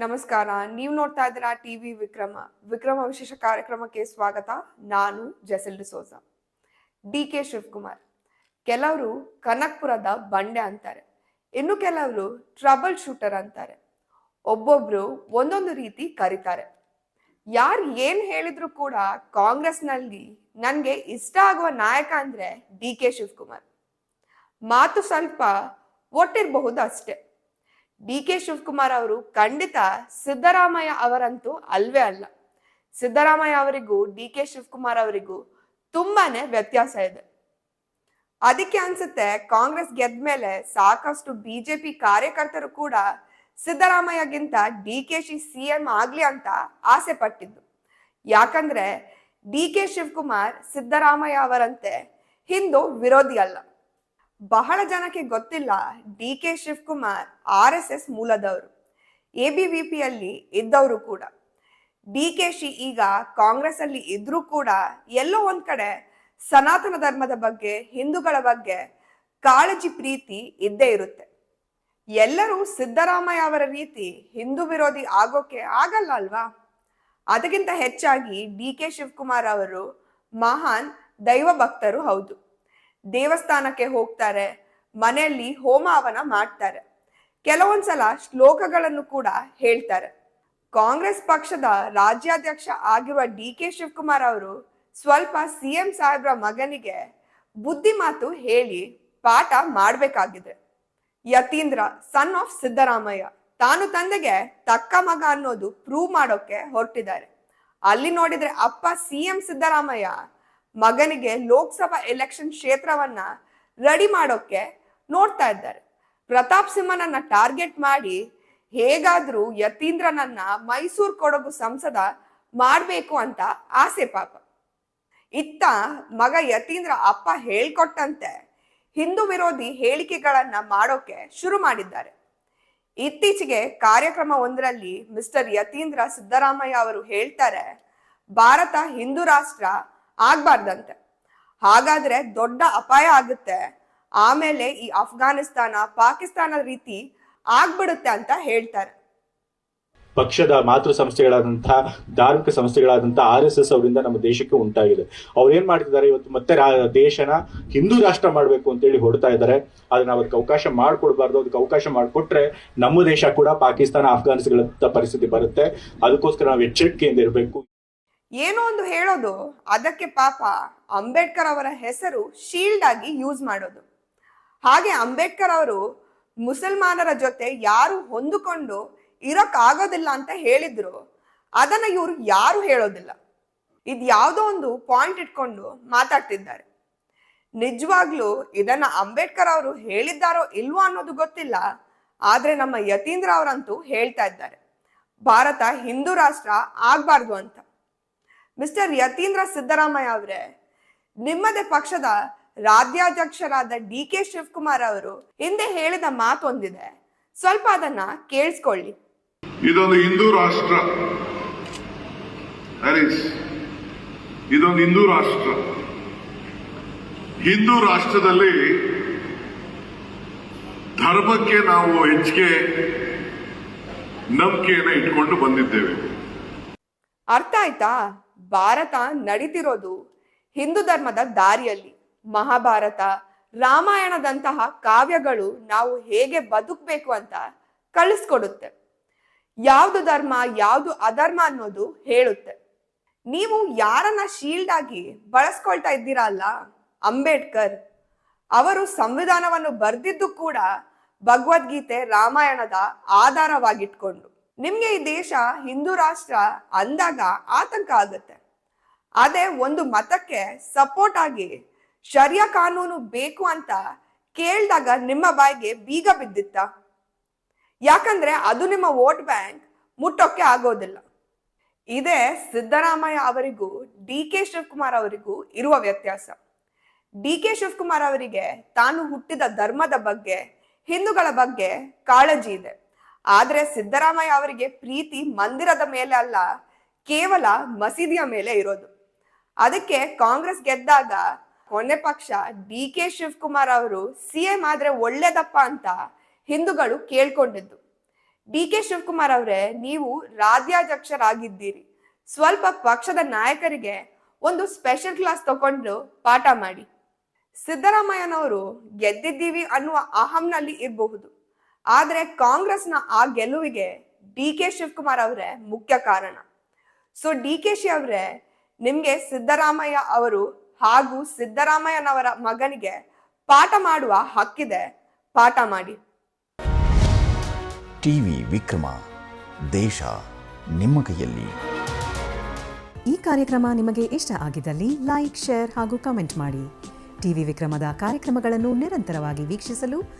ನಮಸ್ಕಾರ. ನೀವು ನೋಡ್ತಾ ಇದ್ದೀರಾ ಟಿವಿ ವಿಕ್ರಮ. ವಿಕ್ರಮ ವಿಶೇಷ ಕಾರ್ಯಕ್ರಮಕ್ಕೆ ಸ್ವಾಗತ. ನಾನು Jessel D'Souza. D K Shivakumar. ಕೆಲವರು ಕನಕ್ಪುರದ ಬಂಡೆ ಅಂತಾರೆ. ಇನ್ನು ಕೆಲವರು ಟ್ರಬಲ್ ಶೂಟರ್ ಅಂತಾರೆ. ಒಬ್ಬೊಬ್ರು ಒಂದೊಂದು ರೀತಿ ಕರೀತಾರೆ. ಯಾರು ಏನ್ ಹೇಳಿದ್ರು ಕೂಡ ಕಾಂಗ್ರೆಸ್ನಲ್ಲಿ ನನಗೆ ಇಷ್ಟ ಆಗುವ ನಾಯಕ ಅಂದ್ರೆ ಡಿ ಕೆ ಶಿವಕುಮಾರ್. ಮಾತು ಸ್ವಲ್ಪ ಒಟ್ಟಿರಬಹುದು ಅಷ್ಟೇ. ಡಿ ಕೆ ಶಿವಕುಮಾರ್ ಅವರು ಖಂಡಿತ ಸಿದ್ದರಾಮಯ್ಯ ಅವರಂತೂ ಅಲ್ವೇ ಅಲ್ಲ. ಸಿದ್ದರಾಮಯ್ಯ ಅವರಿಗೂ, ಡಿ ಕೆ ಶಿವಕುಮಾರ್ ಅವರಿಗೂ ತುಂಬಾನೇ ವ್ಯತ್ಯಾಸ ಇದೆ. ಅದಕ್ಕೆ ಅನ್ಸುತ್ತೆ ಕಾಂಗ್ರೆಸ್ ಗೆದ್ದ ಮೇಲೆ ಸಾಕಷ್ಟು ಬಿಜೆಪಿ ಕಾರ್ಯಕರ್ತರು ಕೂಡ ಸಿದ್ದರಾಮಯ್ಯಗಿಂತ ಡಿ ಕೆ ಶಿ ಸಿ ಎಂ ಆಗ್ಲಿ ಅಂತ ಆಸೆ ಪಟ್ಟಿದ್ದು. ಯಾಕಂದ್ರೆ ಡಿ ಕೆ ಶಿವಕುಮಾರ್ ಸಿದ್ದರಾಮಯ್ಯ ಅವರಂತೆ ಹಿಂದೂ ವಿರೋಧಿ ಅಲ್ಲ. ಬಹಳ ಜನಕ್ಕೆ ಗೊತ್ತಿಲ್ಲ D K Shivakumar R S S ಮೂಲದವರು. A B V ಪಿಯಲ್ಲಿ ಇದ್ದವರು ಕೂಡ. ಡಿ ಕೆ ಶಿ ಈಗ ಕಾಂಗ್ರೆಸ್ ಅಲ್ಲಿ ಇದ್ರೂ ಕೂಡ ಎಲ್ಲೋ ಒಂದ್ ಕಡೆ ಸನಾತನ ಧರ್ಮದ ಬಗ್ಗೆ, ಹಿಂದೂಗಳ ಬಗ್ಗೆ ಕಾಳಜಿ ಪ್ರೀತಿ ಇದ್ದೇ ಇರುತ್ತೆ. ಎಲ್ಲರೂ ಸಿದ್ದರಾಮಯ್ಯ ಅವರ ರೀತಿ ಹಿಂದೂ ವಿರೋಧಿ ಆಗೋಕೆ ಆಗಲ್ಲ ಅಲ್ವಾ? ಅದಕ್ಕಿಂತ ಹೆಚ್ಚಾಗಿ ಡಿ ಕೆ ಶಿವಕುಮಾರ್ ಅವರು ಮಹಾನ್ ದೈವ ಭಕ್ತರು ಹೌದು. ದೇವಸ್ಥಾನಕ್ಕೆ ಹೋಗ್ತಾರೆ, ಮನೆಯಲ್ಲಿ ಹೋಮ ಹವನ ಮಾಡ್ತಾರೆ. ಕೆಲವೊಂದ್ಸಲ ಶ್ಲೋಕಗಳನ್ನು ಕೂಡ ಹೇಳ್ತಾರೆ. ಕಾಂಗ್ರೆಸ್ ಪಕ್ಷದ ರಾಜ್ಯಾಧ್ಯಕ್ಷ ಆಗಿರುವ ಡಿ ಕೆ ಶಿವಕುಮಾರ್ ಅವರು ಸ್ವಲ್ಪ ಸಿ ಎಂ ಸಾಹೇಬ್ರ ಮಗನಿಗೆ ಬುದ್ಧಿ ಮಾತು ಹೇಳಿ ಪಾಠ ಮಾಡಬೇಕಾಗಿದೆ. ಯತೀಂದ್ರ ಸನ್ ಆಫ್ ಸಿದ್ದರಾಮಯ್ಯ, ತಾನು ತಂದೆಗೆ ತಕ್ಕ ಮಗ ಅನ್ನೋದು ಪ್ರೂವ್ ಮಾಡೋಕೆ ಹೊರಟಿದ್ದಾರೆ. ಅಲ್ಲಿ ನೋಡಿದ್ರೆ ಅಪ್ಪ ಸಿ ಎಂ ಸಿದ್ದರಾಮಯ್ಯ ಮಗನಿಗೆ ಲೋಕಸಭಾ ಎಲೆಕ್ಷನ್ ಕ್ಷೇತ್ರವನ್ನ ರೆಡಿ ಮಾಡೋಕೆ ನೋಡ್ತಾ ಇದ್ದಾರೆ. ಪ್ರತಾಪ್ ಸಿಂಹನನ್ನ ಟಾರ್ಗೆಟ್ ಮಾಡಿ ಹೇಗಾದ್ರೂ ಯತೀಂದ್ರನನ್ನ ಮೈಸೂರು ಕೊಡಗು ಸಂಸದ ಮಾಡಬೇಕು ಅಂತ ಆಸೆ ಪಾಪ. ಇತ್ತ ಮಗ ಯತೀಂದ್ರ ಅಪ್ಪ ಹೇಳ್ಕೊಟ್ಟಂತೆ ಹಿಂದೂ ವಿರೋಧಿ ಹೇಳಿಕೆಗಳನ್ನ ಮಾಡೋಕೆ ಶುರು ಮಾಡಿದ್ದಾರೆ. ಇತ್ತೀಚೆಗೆ ಕಾರ್ಯಕ್ರಮ ಒಂದರಲ್ಲಿ ಮಿಸ್ಟರ್ ಯತೀಂದ್ರ ಸಿದ್ದರಾಮಯ್ಯ ಅವರು ಹೇಳ್ತಾರೆ, ಭಾರತ ಹಿಂದೂ ರಾಷ್ಟ್ರ ಆಗ್ಬಾರ್ದಂತೆ. ಹಾಗಾದ್ರೆ ದೊಡ್ಡ ಅಪಾಯ ಆಗುತ್ತೆ. ಆಮೇಲೆ ಈ ಅಫ್ಘಾನಿಸ್ತಾನ, ಪಾಕಿಸ್ತಾನ ರೀತಿ ಆಗ್ಬಿಡುತ್ತೆ ಅಂತ ಹೇಳ್ತಾರೆ. ಪಕ್ಷದ ಮಾತೃ ಸಂಸ್ಥೆಗಳಾದಂತಹ ಧಾರ್ಮಿಕ ಸಂಸ್ಥೆಗಳಾದಂತಹ ಆರ್ ಎಸ್ ಎಸ್ ಅವರಿಂದ ನಮ್ಮ ದೇಶಕ್ಕೆ ಉಂಟಾಗಿದೆ. ಅವ್ರು ಏನ್ ಮಾಡ್ತಿದ್ದಾರೆ? ಇವತ್ತು ಮತ್ತೆ ದೇಶನ ಹಿಂದೂ ರಾಷ್ಟ್ರ ಮಾಡಬೇಕು ಅಂತೇಳಿ ಹೊಡ್ತಾ ಇದ್ದಾರೆ. ಅದನ್ನ ಅದಕ್ಕೆ ಅವಕಾಶ ಮಾಡ್ಕೊಡ್ಬಾರ್ದು. ಅದಕ್ಕೆ ಅವಕಾಶ ಮಾಡಿಕೊಟ್ರೆ ನಮ್ಮ ದೇಶ ಕೂಡ ಪಾಕಿಸ್ತಾನ ಅಫ್ಘಾನಿಸ್ತಾನ ಪರಿಸ್ಥಿತಿ ಬರುತ್ತೆ. ಅದಕ್ಕೋಸ್ಕರ ನಾವು ಎಚ್ಚರಿಕೆಯಿಂದ ಇರಬೇಕು. ಏನೋ ಒಂದು ಹೇಳೋದು. ಅದಕ್ಕೆ ಪಾಪ ಅಂಬೇಡ್ಕರ್ ಅವರ ಹೆಸರು ಶೀಲ್ಡ್ ಆಗಿ ಯೂಸ್ ಮಾಡೋದು. ಹಾಗೆ ಅಂಬೇಡ್ಕರ್ ಅವರು ಮುಸಲ್ಮಾನರ ಜೊತೆ ಯಾರು ಹೊಂದಿಕೊಂಡು ಇರೋಕ್ಕಾಗೋದಿಲ್ಲ ಅಂತ ಹೇಳಿದ್ರು. ಅದನ್ನ ಇವರು ಯಾರು ಹೇಳೋದಿಲ್ಲ. ಇದು ಯಾವುದೋ ಒಂದು ಪಾಯಿಂಟ್ ಇಟ್ಕೊಂಡು ಮಾತಾಡ್ತಿದ್ದಾರೆ. ನಿಜವಾಗ್ಲೂ ಇದನ್ನ ಅಂಬೇಡ್ಕರ್ ಅವರು ಹೇಳಿದ್ದಾರೋ ಇಲ್ವೋ ಅನ್ನೋದು ಗೊತ್ತಿಲ್ಲ. ಆದ್ರೆ ನಮ್ಮ ಯತೀಂದ್ರ ಅವರಂತೂ ಹೇಳ್ತಾ ಇದ್ದಾರೆ. ಭಾರತ ಹಿಂದೂ ರಾಷ್ಟ್ರ ಆಗ್ಬಾರ್ದು ಅಂತ. ಮಿಸ್ಟರ್ ಯತೀಂದ್ರ ಸಿದ್ದರಾಮಯ್ಯ ಅವರೇ ನಿಮ್ಮದೇ ಪಕ್ಷದ ರಾಜ್ಯಾಧ್ಯಕ್ಷರಾದ ಡಿ ಕೆ ಶಿವಕುಮಾರ್ ಅವರು ಹಿಂದೆ ಹೇಳಿದ ಮಾತೊಂದಿದೆ ಸ್ವಲ್ಪ ಅದನ್ನ ಕೇಳಿಸ್ಕೊಳ್ಳಿ. ಇದೊಂದು ಹಿಂದೂ ರಾಷ್ಟ್ರ. ಇದೊಂದು ಹಿಂದೂ ರಾಷ್ಟ್ರ. ಹಿಂದೂ ರಾಷ್ಟ್ರದಲ್ಲಿ ಧರ್ಮಕ್ಕೆ ನಾವು ಹೆಚ್ಚಿಗೆ ನಂಬಿಕೆಯನ್ನು ಇಟ್ಕೊಂಡು ಬಂದಿದ್ದೇವೆ. ಅರ್ಥ ಆಯ್ತಾ? ಭಾರತ ನಡೀತಿರೋದು ಹಿಂದೂ ಧರ್ಮದ ದಾರಿಯಲ್ಲಿ. ಮಹಾಭಾರತ, ರಾಮಾಯಣದಂತಹ ಕಾವ್ಯಗಳು ನಾವು ಹೇಗೆ ಬದುಕಬೇಕು ಅಂತ ಕಳಿಸ್ಕೊಡುತ್ತೆ. ಯಾವುದು ಧರ್ಮ, ಯಾವುದು ಅಧರ್ಮ ಅನ್ನೋದು ಹೇಳುತ್ತೆ. ನೀವು ಯಾರನ್ನ ಶೀಲ್ಡ್ ಆಗಿ ಬಳಸ್ಕೊಳ್ತಾ ಇದ್ದೀರಾ ಅಲ್ಲ? ಅಂಬೇಡ್ಕರ್ ಅವರು ಸಂವಿಧಾನವನ್ನು ಬರೆದಿದ್ದು ಕೂಡ ಭಗವದ್ಗೀತೆ ರಾಮಾಯಣದ ಆಧಾರವಾಗಿಟ್ಕೊಂಡು. ನಿಮ್ಗೆ ಈ ದೇಶ ಹಿಂದೂ ರಾಷ್ಟ್ರ ಅಂದಾಗ ಆತಂಕ ಆಗುತ್ತೆ. ಅದೇ ಒಂದು ಮತಕ್ಕೆ ಸಪೋರ್ಟ್ ಆಗಿ ಶರ್ಯ ಕಾನೂನು ಬೇಕು ಅಂತ ಕೇಳಿದಾಗ ನಿಮ್ಮ ಬಾಯಿಗೆ ಬೀಗ ಬಿದ್ದಿತ್ತ. ಯಾಕಂದ್ರೆ ಅದು ನಿಮ್ಮ ವೋಟ್ ಬ್ಯಾಂಕ್ ಮುಟ್ಟೋಕೆ ಆಗೋದಿಲ್ಲ. ಇದೇ ಸಿದ್ದರಾಮಯ್ಯ ಅವರಿಗೂ ಡಿ ಕೆ ಶಿವಕುಮಾರ್ ಅವರಿಗೂ ಇರುವ ವ್ಯತ್ಯಾಸ. ಡಿ ಕೆ ಶಿವಕುಮಾರ್ ಅವರಿಗೆ ತಾನು ಹುಟ್ಟಿದ ಧರ್ಮದ ಬಗ್ಗೆ, ಹಿಂದೂಗಳ ಬಗ್ಗೆ ಕಾಳಜಿ ಇದೆ. ಆದ್ರೆ ಸಿದ್ದರಾಮಯ್ಯ ಅವರಿಗೆ ಪ್ರೀತಿ ಮಂದಿರದ ಮೇಲೆ ಅಲ್ಲ, ಕೇವಲ ಮಸೀದಿಯ ಮೇಲೆ ಇರೋದು. ಅದಕ್ಕೆ ಕಾಂಗ್ರೆಸ್ ಗೆದ್ದಾಗ ಕೊನೆ ಪಕ್ಷ ಡಿ ಕೆ ಶಿವಕುಮಾರ್ ಅವರು ಸಿ ಎಂ ಆದ್ರೆ ಒಳ್ಳೇದಪ್ಪ ಅಂತ ಹಿಂದೂಗಳು ಕೇಳ್ಕೊಂಡಿದ್ದು. ಡಿ ಕೆ ಶಿವಕುಮಾರ್ ಅವರೇ, ನೀವು ರಾಜ್ಯಾಧ್ಯಕ್ಷರಾಗಿದ್ದೀರಿ. ಸ್ವಲ್ಪ ಪಕ್ಷದ ನಾಯಕರಿಗೆ ಒಂದು ಸ್ಪೆಷಲ್ ಕ್ಲಾಸ್ ತಗೊಂಡು ಪಾಠ ಮಾಡಿ. ಸಿದ್ದರಾಮಯ್ಯನವರು ಗೆದ್ದಿದ್ದೀವಿ ಅನ್ನುವ ಅಹಂನಲ್ಲಿ ಇರಬಹುದು. ಆದ್ರೆ ಕಾಂಗ್ರೆಸ್ನ ಆ ಗೆಲುವಿಗೆ ಡಿ ಕೆ ಶಿವಕುಮಾರ್ ಅವರೇ ಮುಖ್ಯ ಕಾರಣ. ಸೊ ಡಿ ಕೆ ಶಿ ಅವರೇ ನಿಮ್ಗೆ ಸಿದ್ದರಾಮಯ್ಯ ಅವರು ಹಾಗೂ ಸಿದ್ದರಾಮಯ್ಯನವರ ಮಗನಿಗೆ ಪಾಠ ಮಾಡುವ ಹಕ್ಕಿದೆ. ಪಾಠ ಮಾಡಿ. ಟಿವಿ ವಿಕ್ರಮ ದೇಶ ನಿಮ್ಮ ಕೈಯಲ್ಲಿ. ಈ ಕಾರ್ಯಕ್ರಮ ನಿಮಗೆ ಇಷ್ಟ ಆಗಿದ್ದಲ್ಲಿ ಲೈಕ್ ಶೇರ್ ಹಾಗೂ ಕಮೆಂಟ್ ಮಾಡಿ. ಟಿವಿ ವಿಕ್ರಮದ ಕಾರ್ಯಕ್ರಮಗಳನ್ನು ನಿರಂತರವಾಗಿ ವೀಕ್ಷಿಸಲು